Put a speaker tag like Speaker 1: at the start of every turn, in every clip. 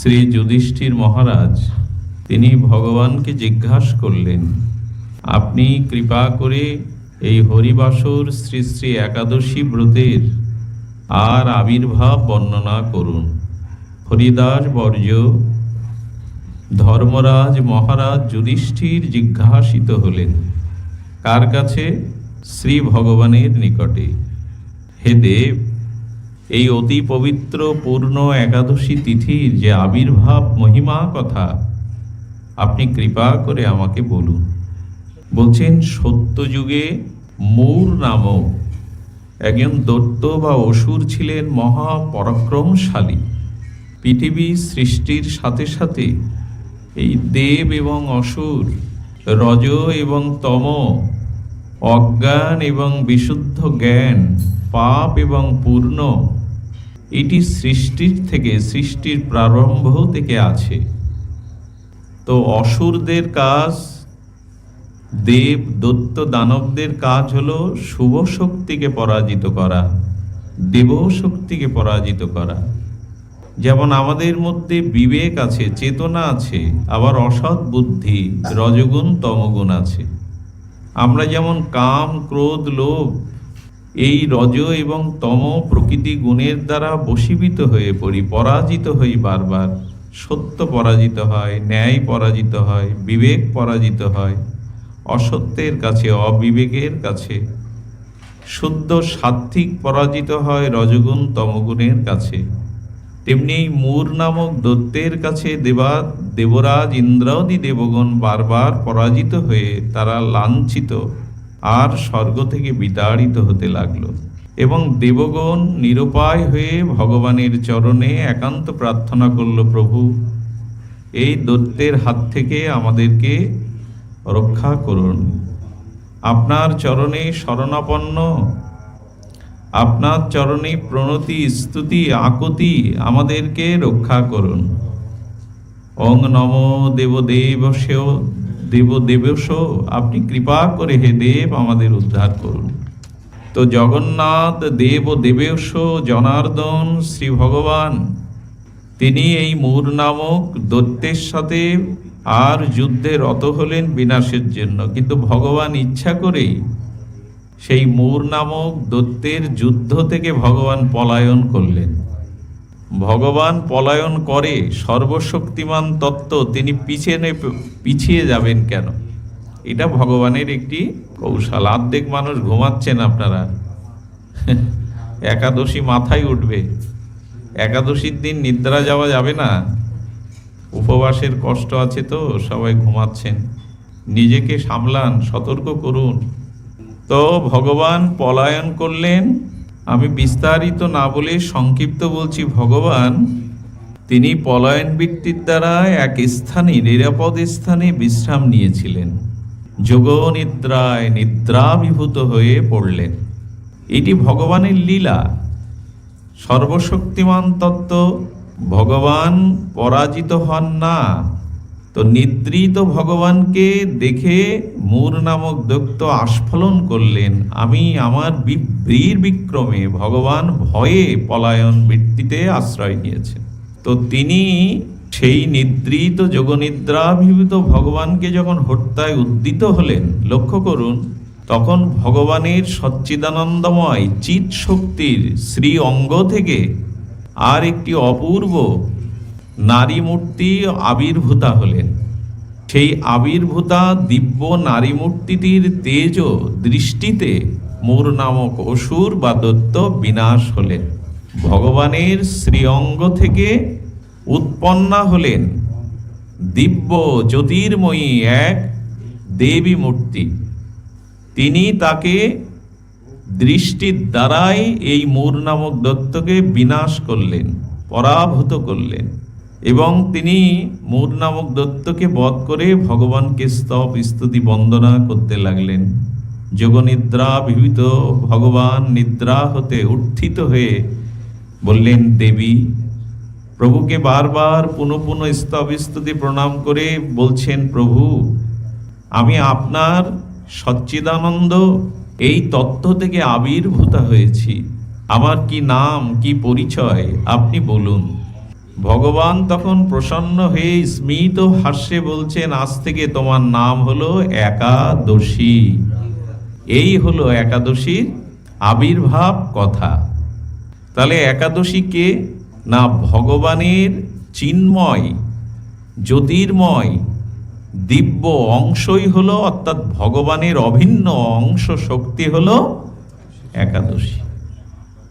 Speaker 1: শ্রী যুধিষ্ঠির মহারাজ, তিনি ভগবানকে জিজ্ঞাসা করলেন, আপনি কৃপা করে এই হরিবাসর শ্রী শ্রী একাদশী ব্রতের আর আবির্ভাব বর্ণনা করুন। হরিদাস বর্জ্য ধর্মরাজ মহারাজ যুধিষ্ঠির জিজ্ঞাসিত হলেন, কার কাছে? শ্রী ভগবানের নিকটে। হে দেব এই অতি পবিত্র, পূর্ণ, একাদশী তিথির যে আবির্ভাব মহিমা কথা, আপনি কৃপা করে আমাকে বলুন। বলছেন, সত্যযুগে মূর নামক একজন দৈত্য বা অসুর ছিলেন মহা পরাক্রমশালী। পৃথিবী সৃষ্টির সাথে সাথে এই দেব এবং অসুর, রজ এবং তম, অজ্ঞান এবং বিশুদ্ধ জ্ঞান, পাপ এবং পূর্ণ এটি সৃষ্টির থেকে, সৃষ্টির প্রারম্ভ থেকে আছে। তো অসুরদের কাজ, দেব দত্ত দানবদের কাজ হলো শুভ শক্তিকে পরাজিত করা, দেব শক্তিকে পরাজিত করা। যেমন আমাদের মধ্যে বিবেক আছে, চেতনা আছে, আবার অসৎ বুদ্ধি, রজগুণ, তমগুণ আছে। আমরা যেমন কাম, ক্রোধ, লোভ এই রজ এবং তম প্রকৃতি গুণের দ্বারা বশীভূত হয়ে পড়ি, পরাজিত হই বারবার। সত্য পরাজিত হয়, ন্যায় পরাজিত হয়, বিবেক পরাজিত হয়, অসত্যের কাছে, অবিবেকের কাছে। শুদ্ধ সাত্ত্বিক পরাজিত হয় রজগুণ তমগুণের কাছে। তেমনি মূর নামক দত্তের কাছে দেবা, দেবরাজ ইন্দ্রাদি দেবগণ বারবার পরাজিত হয়ে তারা লাঞ্ছিত আর স্বর্গ থেকে বিতাড়িত হতে লাগল। এবং দেবগণ নিরুপায় হয়ে ভগবানের চরণে একান্ত প্রার্থনা করল, প্রভু, এই দত্তের হাত থেকে আমাদেরকে রক্ষা করুন। আপনার চরণে শরণাপন্ন, আপনার চরণে প্রণতি, স্তুতি, আকুতি আমাদেরকে রক্ষা করুন। অং নম দেবদেব দেবসেও দেব দেবস আপনি কৃপা করে হে দেব আমাদের উদ্ধার করুন। তো জগন্নাথ দেব দেবেশ জনার্দন, শ্রী ভগবান, তিনি এই মূর নামক দৈত্যের সাথে আর যুদ্ধে রত হলেন বিনাশের জন্য। কিন্তু ভগবান ইচ্ছা করেই সেই মূর নামক দৈত্যের যুদ্ধ থেকে ভগবান পলায়ন করলেন। ভগবান পলায়ন করে সর্বশক্তিমান তত্ত্ব, তিনি পিছনে পিছিয়ে যাবেন কেন? এটা ভগবানের একটি কৌশল। আর্ধেক মানুষ ঘুমাচ্ছেন আপনারা। একাদশী মাথায় উঠবে। একাদশীর দিন নিদ্রা যাওয়া যাবে না। উপবাসের কষ্ট আছে তো, সবাই ঘুমাচ্ছেন। নিজেকে সামলান, সতর্ক করুন। তো ভগবান পলায়ন করলেন আমি বিস্তারিত না বলে সংক্ষিপ্ত বলছি, ভগবান। তিনি পলায়ন বৃত্তির দ্বারা এক স্থানে, নিরাপদ স্থানে বিশ্রাম নিয়েছিলেন। যোগ নিদ্রায় নিদ্রাভিভূত হয়ে পড়লেন। এটি ভগবানের লীলা। সর্বশক্তিমান তত্ত্ব, ভগবান পরাজিত হন না। তো নিদ্রিত ভগবানকে দেখে মূর নামক দৈত্য আস্ফলন করলেন। আমি আমার বীর বিক্রমে ভগবান ভয়ে পলায়ন বৃত্তিতে আশ্রয় নিয়েছেন। তো তিনি সেই নিদ্রিত যোগনিদ্রাভিভূত ভগবানকে যখন হত্যায় উদ্দিত হলেন, লক্ষ্য করুন, তখন ভগবানের সচ্চিদানন্দময় চিত শক্তির শ্রী অঙ্গ থেকে আর একটি অপূর্ব নারী মূর্তি আবির্ভূতা হলেন। সেই আবির্ভূতা দিব্য নারী মূর্তিটির তেজ দৃষ্টিতে মূর নামক অসুর বা দত্ত বিনাশ হলেন। ভগবানের শ্রীঅঙ্গ থেকে উৎপন্না হলেন দিব্য জ্যোতির্ময়ী এক দেবী মূর্তি তিনি তাকে দৃষ্টির দ্বারাই এই মূর নামক দত্তকে বিনাশ করলেন, পরাভূত করলেন। এবং তিনি মূর নামক দত্তকে বধ করে ভগবানকে স্তব, স্তুতি, বন্দনা করতে লাগলেন। যোগনিদ্রা বিহিত, ভগবান নিদ্রা হতে উত্থিত হয়ে বললেন, দেবী, প্রভুকে বারবার পুনঃ পুনঃ স্তব, স্তুতি, প্রণাম করে বলছেন, প্রভু, আমি আপনার সচ্চিদানন্দ, এই তত্ত্ব থেকে আবির্ভূতা হয়েছি। আমার কি নাম, কি পরিচয়, আপনি বলুন। ভগবান তখন প্রসন্ন হয়ে স্মিত হাস্যে বলছেন, আজ থেকে তোমার নাম হলো একাদশী। এই হলো একাদশীর আবির্ভাব কথা। তাহলে একাদশী কে? না, ভগবানের চিন্ময়, জ্যোতির্ময়, দিব্য অংশই হলো, অর্থাৎ ভগবানের অভিন্ন অংশ শক্তি হলো একাদশী।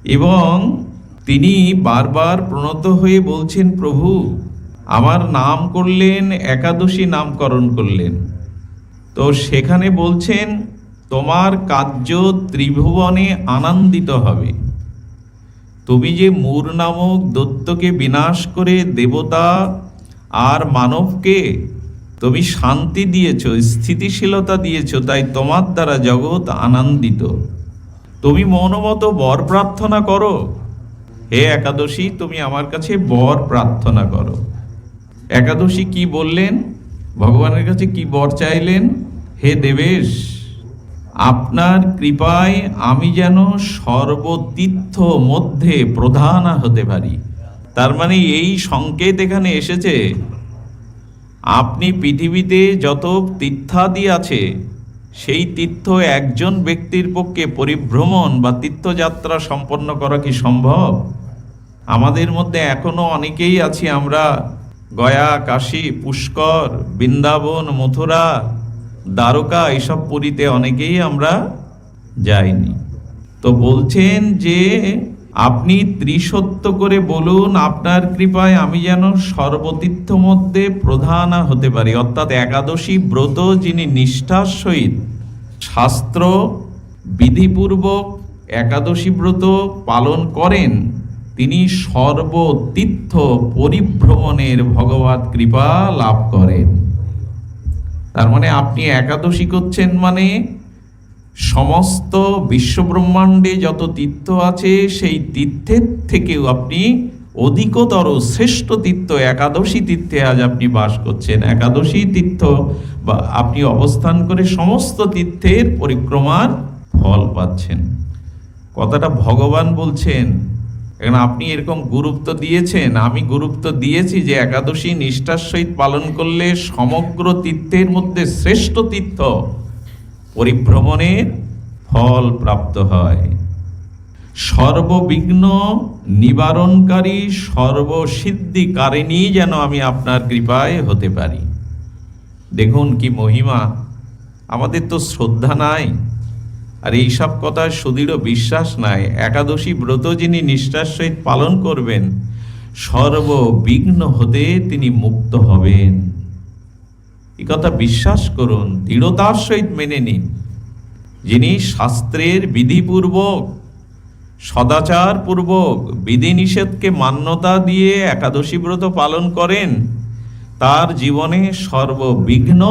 Speaker 1: এবং তিনি বারবার প্রণত হয়ে বলছেন, প্রভু, আমার নাম করলেন, একাদশী নামকরণ করলেন। তো সেখানে বলছেন, তোমার কার্য ত্রিভুবনে আনন্দিত হবে। তুমি যে মূর নামক দত্তকে বিনাশ করে দেবতা আর মানবকে তুমি শান্তি দিয়েছ, স্থিতিশীলতা দিয়েছ, তাই তোমার দ্বারা জগৎ আনন্দিত। তুমি মনোমতো বর প্রার্থনা করো। হে একাদশী, তুমি আমার কাছে বর প্রার্থনা করো। একাদশী কি বললেন? ভগবানের কাছে কি বর চাইলেন? হে দেবেশ, আপনার কৃপায় আমি যেন সর্বতীর্থ মধ্যে প্রধান হতে পারি। তার মানে এই সংকেত এখানে এসেছে, আপনি পৃথিবীতে যত তীর্থাদি আছে, সেই তীর্থ একজন ব্যক্তির পক্ষে পরিভ্রমণ বা তীর্থযাত্রা সম্পন্ন করা কি সম্ভব? আমাদের মধ্যে এখনও অনেকেই আছি আমরা। গয়া, কাশী, পুষ্কর, বৃন্দাবন, মথুরা, দ্বারকা এসব পুরীতে অনেকেই আমরা যাইনি। তো বলছেন যে আপনি ত্রিসত্য করে বলুন, আপনার কৃপায় আমি যেন সর্বতীর্থ মধ্যে প্রধান হতে পারি। অর্থাৎ একাদশী ব্রত যিনি নিষ্ঠার সহিত শাস্ত্র, বিধিপূর্বক একাদশী ব্রত পালন করেন তিনি সর্বতীর্থ পরিভ্রমণের ভগবত কৃপা লাভ করেন। তার মানে আপনি একাদশী করছেন মানে সমস্ত বিশ্বব্রহ্মাণ্ডে যত তীর্থ আছে, সেই তীর্থের থেকেও আপনি অধিকতর শ্রেষ্ঠ তীর্থ, একাদশী তীর্থে আজ আপনি বাস করছেন। একাদশী তীর্থ বা আপনি অবস্থান করে সমস্ত তীর্থের পরিক্রমার ফল পাচ্ছেন। কথাটা ভগবান বলছেন এখন আপনি এরকম গুরুত্ব দিয়েছেন, আমি গুরুত্ব দিয়েছি যে একাদশী নিষ্ঠার সহিত পালন করলে সমগ্র তীর্থের মধ্যে শ্রেষ্ঠ তীর্থ পরিভ্রমণের ফল প্রাপ্ত হয়। সর্ববিঘ্ন নিবারণকারী সর্বসিদ্ধিকারিণী যেন আমি আপনার কৃপায় হতে পারি। দেখুন কি মহিমা, আমাদের তো শ্রদ্ধা নাই। আর এইসব কথায় সুদৃঢ় বিশ্বাস নাই। একাদশী ব্রত যিনি নিষ্ঠার সহিত পালন করবেন, সর্ববিঘ্ন হতে তিনি মুক্ত হবেন। এই কথা বিশ্বাস করুন, দৃঢ়তার সহিত মেনে নিন। যিনি শাস্ত্রের বিধিপূর্বক সদাচার পূর্বক বিধিনিষেধকে মান্যতা দিয়ে একাদশী ব্রত পালন করেন, তার জীবনে সর্ববিঘ্ন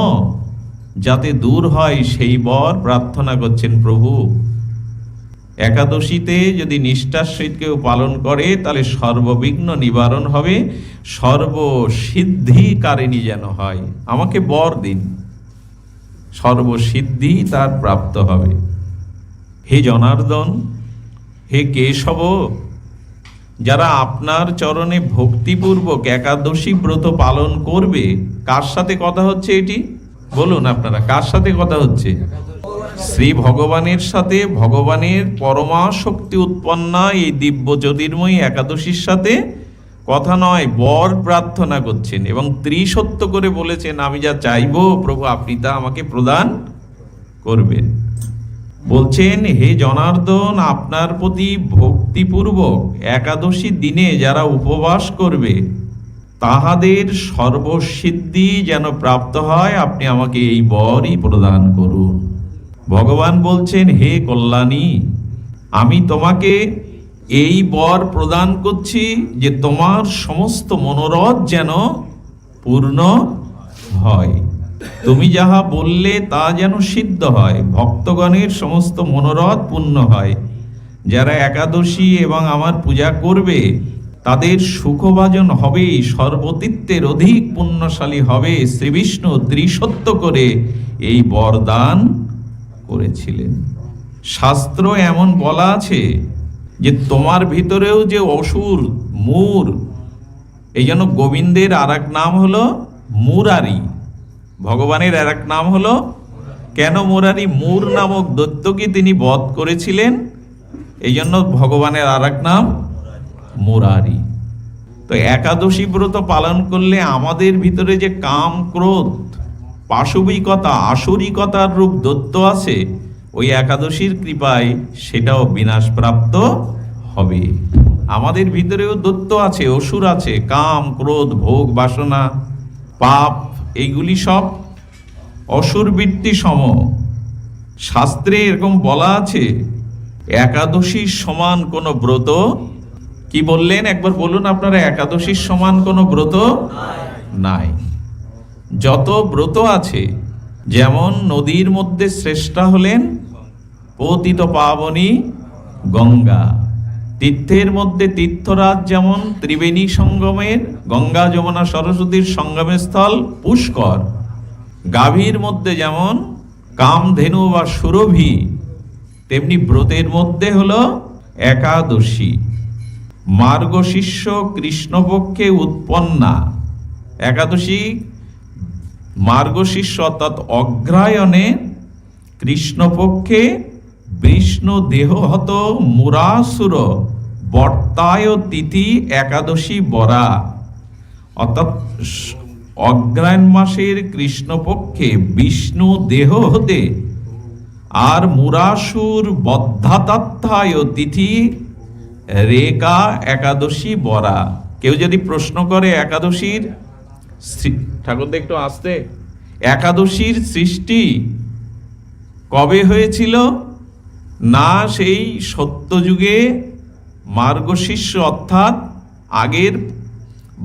Speaker 1: যাতে দূর হয় সেই বর প্রার্থনা করছেন প্রভু। একাদশীতে যদি নিষ্ঠার সহিত কেউ পালন করে, তাহলে সর্ববিঘ্ন নিবারণ হবে, সর্বসিদ্ধিকারিণী যেন হয়। আমাকে বর দিন। সর্বসিদ্ধি তার প্রাপ্ত হবে। হে জনার্দন, হে কেশব, যারা আপনার চরণে ভক্তিপূর্বক একাদশী ব্রত পালন করবে, কার সাথে কথা হচ্ছে এটি? বলুন আপনারা, কার সাথে কথা হচ্ছে? শ্রী ভগবানের সাথে, ভগবানের পরমা শক্তি উৎপন্না, এই দিব্য জ্যোতির্ময়ী একাদশীর সাথে কথা নয়, বর প্রার্থনা করছেন এবং ত্রিসত্য করে বলেছেন, আমি যা চাইব প্রভু, আপনি তা আমাকে প্রদান করবেন। বলছেন, হে জনার্দন, আপনার প্রতি ভক্তিপূর্বক একাদশী দিনে যারা উপবাস করবে তাহাদের সর্বসিদ্ধি যেন প্রাপ্ত হয়, আপনি আমাকে এই বরই প্রদান করুন। ভগবান বলছেন, হে কল্যাণী, আমি তোমাকে এই বর প্রদান করছি যে তোমার সমস্ত মনোরথ যেন পূর্ণ হয়। তুমি যাহা বললে তা যেন সিদ্ধ হয়, ভক্তগণের সমস্ত মনোরথ পূর্ণ হয়। যারা একাদশী এবং আমার পূজা করবে তাদের সুখভাজন হবেই সর্বতীর্থের অধিক পুণ্যশালী হবে, শ্রীবিষ্ণু ত্রিসত্য করে এই বরদান করেছিলেন। শাস্ত্র এমন বলা আছে যে, তোমার ভিতরেও যে অসুর, মূর, এই জন্য গোবিন্দের আর নাম হলো মুরারি। ভগবানের আর নাম হলো, কেন মুরারি? মুর নামক দৈত্যকে তিনি বধ করেছিলেন, এই জন্য ভগবানের আর নাম মুরারি। তো একাদশী ব্রত পালন করলে আমাদের ভিতরে যে কাম ক্রোধ, পাশবিকতা, আসরিকতার রূপ দত্ত আছে, ওই একাদশীর কৃপায় সেটাও বিনাশপ্রাপ্ত হবে। আমাদের ভিতরেও দত্ত আছে, অসুর আছে, কাম, ক্রোধ, ভোগ, বাসনা, পাপ, এইগুলি সব অসুর বৃত্তি সম। শাস্ত্রে এরকম বলা আছে, একাদশীর সমান কোনো ব্রত কি বললেন? একবার বলুন আপনারা, একাদশীর সমান কোনো ব্রত? নাই। যত ব্রত আছে, যেমন নদীর মধ্যে শ্রেষ্ঠা হলেন, পতিত পাবনী গঙ্গা। তীর্থের মধ্যে তীর্থরাজ যেমন ত্রিবেণী সঙ্গমের, গঙ্গা, যমুনা, সরস্বতীর সঙ্গমের স্থল, পুষ্কর। গাভীর মধ্যে যেমন কামধেনু বা সুরভি, তেমনি ব্রতের মধ্যে হলো একাদশী। মার্গশিষ্য কৃষ্ণপক্ষে উৎপন্না। একাদশী, মার্গশিষ্য অর্থাৎ অগ্রায়ণে কৃষ্ণপক্ষে বিষ্ণু দেহহত মুরাসুর বর্তায় তিথি একাদশী বরা। অর্থাৎ অগ্রায়ণ মাসের কৃষ্ণপক্ষে বিষ্ণু দেহ হতে আর মুরাসুর বদ্ধাতাত্থায় তিথি রেকা একাদশী, বরা। কেউ যদি প্রশ্ন করে একাদশীর ঠাকুর একটু আসতে, একাদশীর সৃষ্টি কবে হয়েছিল? না সেই সত্যযুগে মার্গশিষ্য অর্থাৎ আগের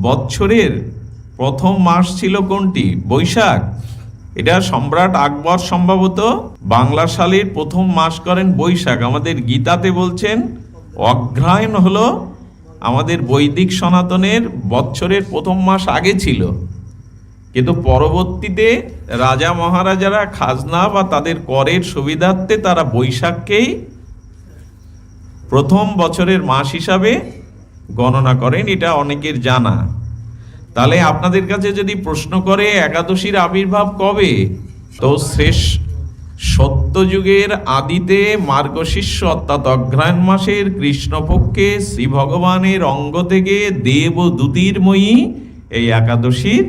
Speaker 1: বৎসরের প্রথম মাস ছিল কোনটি? বৈশাখ। এটা সম্রাট আকবর সম্ভবত বাংলা সালের প্রথম মাস করেন বৈশাখ। আমাদের গীতাতে বলছেন অগ্রায়ণ হলো আমাদের বৈদিক সনাতনের বৎসরের প্রথম মাস আগে ছিল। কিন্তু পরবর্তীতে রাজা মহারাজারা খাজনা বা তাদের করের সুবিধার্থে তারা বৈশাখকেই প্রথম বছরের মাস হিসাবে গণনা করেন, এটা অনেকের জানা। তাহলে আপনাদের কাছে যদি প্রশ্ন করে, একাদশীর আবির্ভাব কবে? তো শেষ সত্যযুগের আদিতে মার্গশিষ্য অর্থাৎ অগ্রায়ণ মাসের কৃষ্ণপক্ষে শ্রী ভগবানের অঙ্গ থেকে দেব দ্যুতির্ময়ী এই একাদশীর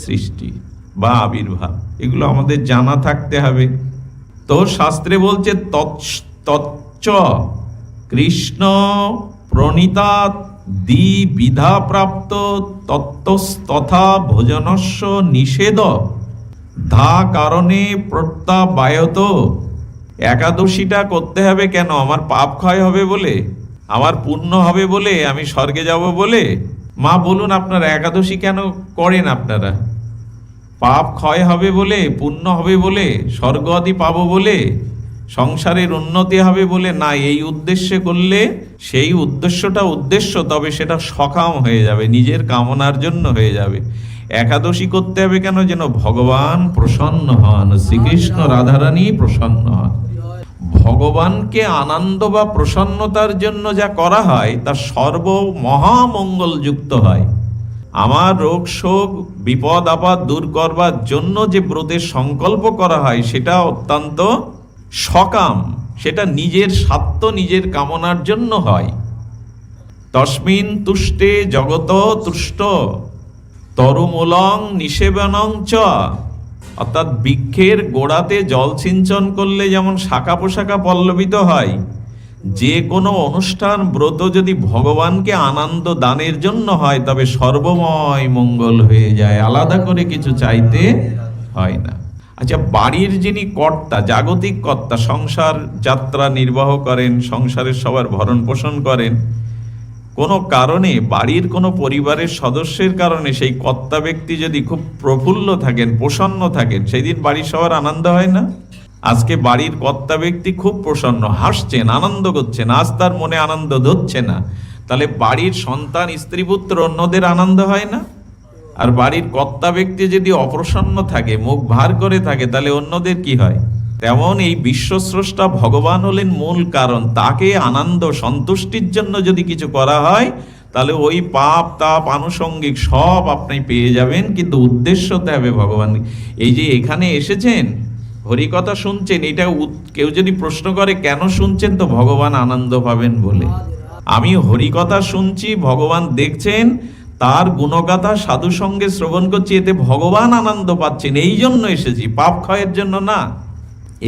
Speaker 1: সৃষ্টি বা আবির্ভাব। এগুলো আমাদের জানা থাকতে হবে। তো শাস্ত্রে বলছে তচ্চ কৃষ্ণ প্রণীতা দি বিধা প্রাপ্ত তত্ত্বস্তথা ভোজনস্য নিষেধ ধা কারণে প্রত্যাবায়ত একাদশীটা করতে হবে কেন? আমার পাপ ক্ষয় হবে বলে? আমার পুণ্য হবে বলে? আমি স্বর্গে যাব বলে? মা, বলুন আপনারা একাদশী কেন করেন আপনারা? পাপ ক্ষয় হবে বলে, পুণ্য হবে বলে, স্বর্গ আদি পাবো বলে, সংসারের উন্নতি হবে বলে? না, এই উদ্দেশ্যে করলে সেই উদ্দেশ্যটা উদ্দেশ্য, তবে সেটা সকাম হয়ে যাবে, নিজের কামনার জন্য হয়ে যাবে। একাদশী করতে হবে কেন? যেন ভগবান প্রসন্ন হন, শ্রীকৃষ্ণ রাধারানী প্রসন্ন হন। ভগবানকে আনন্দ বা প্রসন্নতার জন্য যা করা হয়, তা সর্ব মহামঙ্গলযুক্ত হয়। আমার রোগ, শোক, বিপদ, আপদ দূর করবার জন্য যে ব্রতের সংকল্প করা হয়, সেটা অত্যন্ত সকাম। সেটা নিজের স্বার্থ, নিজের কামনার জন্য হয়। তস্মিন তুষ্টে জগত তুষ্ট। তরুমূলং নিষেবনং চ। অর্থাৎ বৃক্ষের গোড়াতে জল সিঞ্চন করলে যেমন শাখা পোশাখা পল্লবিত হয়, যে কোনো অনুষ্ঠান ব্রত যদি ভগবানকে আনন্দ দানের জন্য হয়, তবে সর্বময় মঙ্গল হয়ে যায়, আলাদা করে কিছু চাইতে হয় না। আচ্ছা বাড়ির যিনি কর্তা, জাগতিক কর্তা, সংসার যাত্রা নির্বাহ করেন, সংসারের সবার ভরণ পোষণ করেন কোনো কারণে বাড়ির কোনো পরিবারের সদস্যের কারণে সেই কর্তা ব্যক্তি যদি খুব প্রফুল্ল থাকেন, প্রসন্ন থাকেন সেই দিন বাড়ির সবার আনন্দ হয় না? আজকে বাড়ির কর্তা ব্যক্তি খুব প্রসন্ন, হাসছেন, আনন্দ করছেন, আজ তার মনে আনন্দ ধরছে না। তাহলে বাড়ির সন্তান স্ত্রী পুত্র অন্যদের আনন্দ হয় না? আর বাড়ির কর্তা ব্যক্তি যদি অপ্রসন্ন থাকে, মুখ ভার করে থাকে, তাহলে অন্যদের কি হয়? তেমন এই বিশ্বস্রষ্টা ভগবান হলেন মূল কারণ। তাকে আনন্দ, সন্তুষ্টির জন্য যদি কিছু করা হয়, তাহলে ওই পাপ, তাপ, আনুষঙ্গিক সব আপনি পেয়ে যাবেন, কিন্তু উদ্দেশ্য উদ্দেশ্যতে হবে ভগবান এই যে এখানে এসেছেন, হরিকথা শুনছেন, এটা কেউ যদি প্রশ্ন করে, কেন শুনছেন, তো ভগবান আনন্দ পাবেন বলে। আমি হরিকথা শুনছি, ভগবান দেখছেন, তার গুণগাথা সাধু সঙ্গে শ্রবণ করছি, এতে ভগবান আনন্দ পাচ্ছেন। এই জন্য এসেছি, পাপ ক্ষয়ের জন্য না।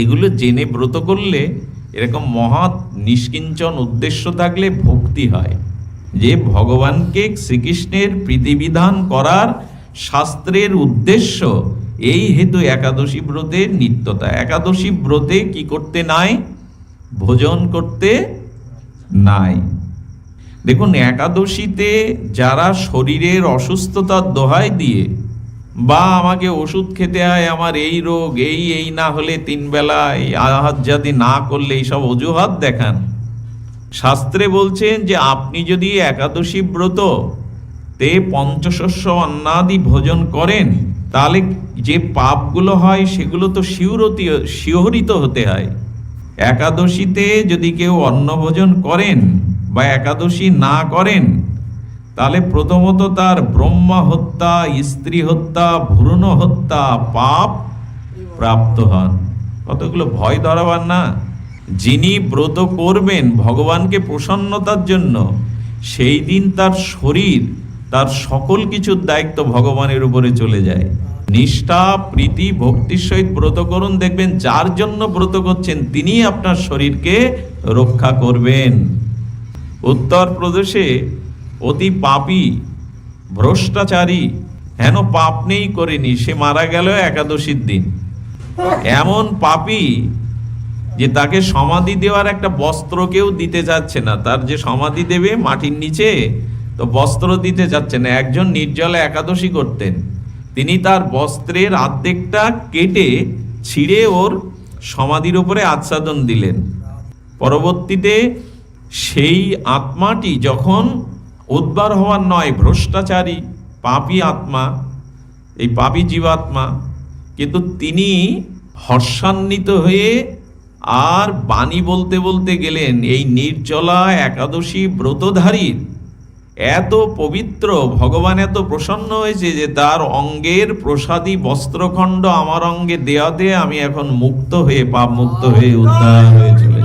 Speaker 1: এগুলো জেনে ব্রত করলে এরকম মহৎ নিষ্কিঞ্চন উদ্দেশ্য থাকলে ভক্তি হয়। যে ভগবানকে শ্রীকৃষ্ণের প্রীতিবিধান করার শাস্ত্রের উদ্দেশ্য, এই হেতু একাদশী ব্রতের নিত্যতা। একাদশী ব্রতে কি করতে নাই? ভোজন করতে নাই। দেখুন, একাদশীতে যারা শরীরের অসুস্থতার দোহাই দিয়ে বা আমাকে ওষুধ খেতে হয় আমার এই রোগ, এই এই না হলে তিন বেলা এই আহার জাতি না করলে এইসব অজুহাত দেখান। শাস্ত্রে বলছেন যে আপনি যদি একাদশী ব্রত তে পঞ্চশস্য অন্নাদি ভোজন করেন, তাহলে যে পাপগুলো হয় সেগুলো তো শিউরতি, শিহরিত হতে হয়। একাদশীতে যদি কেউ অন্ন ভোজন করেন বা একাদশী না করেন তাহলে প্রথমত তার ব্রহ্মা হত্যা, স্ত্রী হত্যা, ভ্রূণ হত্যা, পাপ প্রাপ্ত হন। কতগুলো ভয় ধরাবার না? যিনি ব্রত করবেন ভগবানকে প্রসন্নতার জন্য, সেই দিন তার শরীর, তার সকল কিছুর দায়িত্ব ভগবানের উপরে চলে যায়। নিষ্ঠা, প্রীতি, ভক্তির সহিত ব্রত করুন, দেখবেন যার জন্য ব্রত করছেন তিনি আপনার শরীরকে রক্ষা করবেন। উত্তরপ্রদেশে অতি পাপি, ভ্রষ্টাচারী, হেন পাপ নেই করেনি, সে মারা গেল একাদশীর দিন। এমন পাপী যে তাকে সমাধি দেওয়ার একটা বস্ত্র কেউ দিতে যাচ্ছে না। তার যে সমাধি দেবে মাটির নিচে, তো বস্ত্র দিতে যাচ্ছে না। একজন নির্জলে একাদশী করতেন। তিনি তার বস্ত্রের আর্ধেকটা কেটে ছিঁড়ে ওর সমাধির উপরে আচ্ছাদন দিলেন। পরবর্তীতে সেই আত্মাটি যখন উদ্বার হওয়ার নয়, ভ্রষ্টাচারী, পাপি আত্মা, এই পাপী জীবাত্মা। কিন্তু তিনি হর্ষান্বিত হয়ে আর বাণী বলতে বলতে গেলেন, এই নির্জলা একাদশী ব্রতধারীর এত পবিত্র, ভগবান এত প্রসন্ন হয়েছে যে তার অঙ্গের প্রসাদী বস্ত্রখণ্ড আমার অঙ্গে দেওয়াতে আমি এখন মুক্ত হয়ে পাপ মুক্ত হয়ে উদ্ধার হয়ে চলে